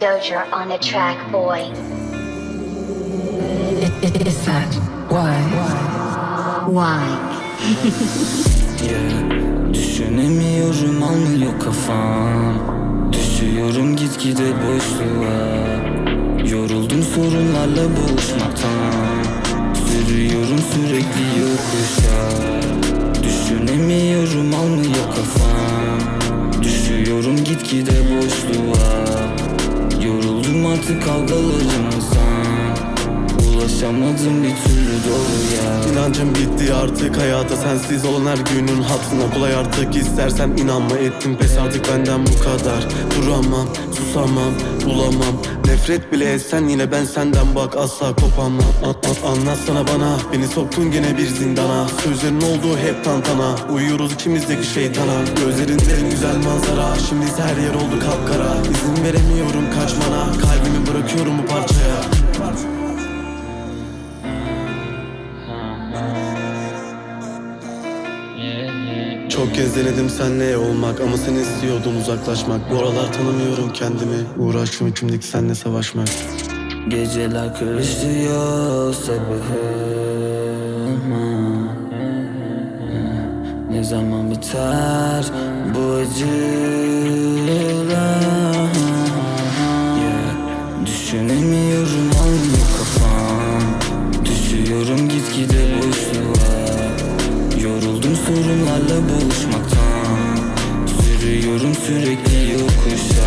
Doja on the track, boy. Is that why? Why? Yeah. Düşünemiyorum almıyor kafam Düşüyorum gitgide boşluğa Yoruldum sorunlarla boğuşmaktan Sürüyorum sürekli yokuşa Düşünemiyorum almıyor gitgide boşluğa Yoruldum artık kavgalarımızdan Ulaşamadım bir türlü doğruya. İnancım bitti artık hayata sensiz olan her günün hatırına. Kolay artık istersen inanma ettim pes artık benden bu kadar. Duramam, susamam, bulamam. Nefret bile etsen yine ben senden bak asla kopamam. An- an- Anlatsana bana beni soktun gene bir zindana. Sözlerin olduğu hep tantana. Uyuyoruz ikimizdeki şeytana. Gözlerinde en güzel manzara Şimdi her yer oldu kapkara. İzin veremiyorum kaçmana Kalbimi bırakıyorum bu parçaya. Çok kez denedim senle olmak ama sen istiyordun uzaklaşmak. Bu aralar tanımıyorum kendimi Uğraşım içimdeki senle savaşmak. Geceler karışıyor sabahıma Ne zaman biter bu acılar. Düşünemiyorum almıyor kafam. Düşüyorum gitgide boşluğa. Yoruldum sorunlarla boğuşmaktan Sürüyorum sürekli yokuşa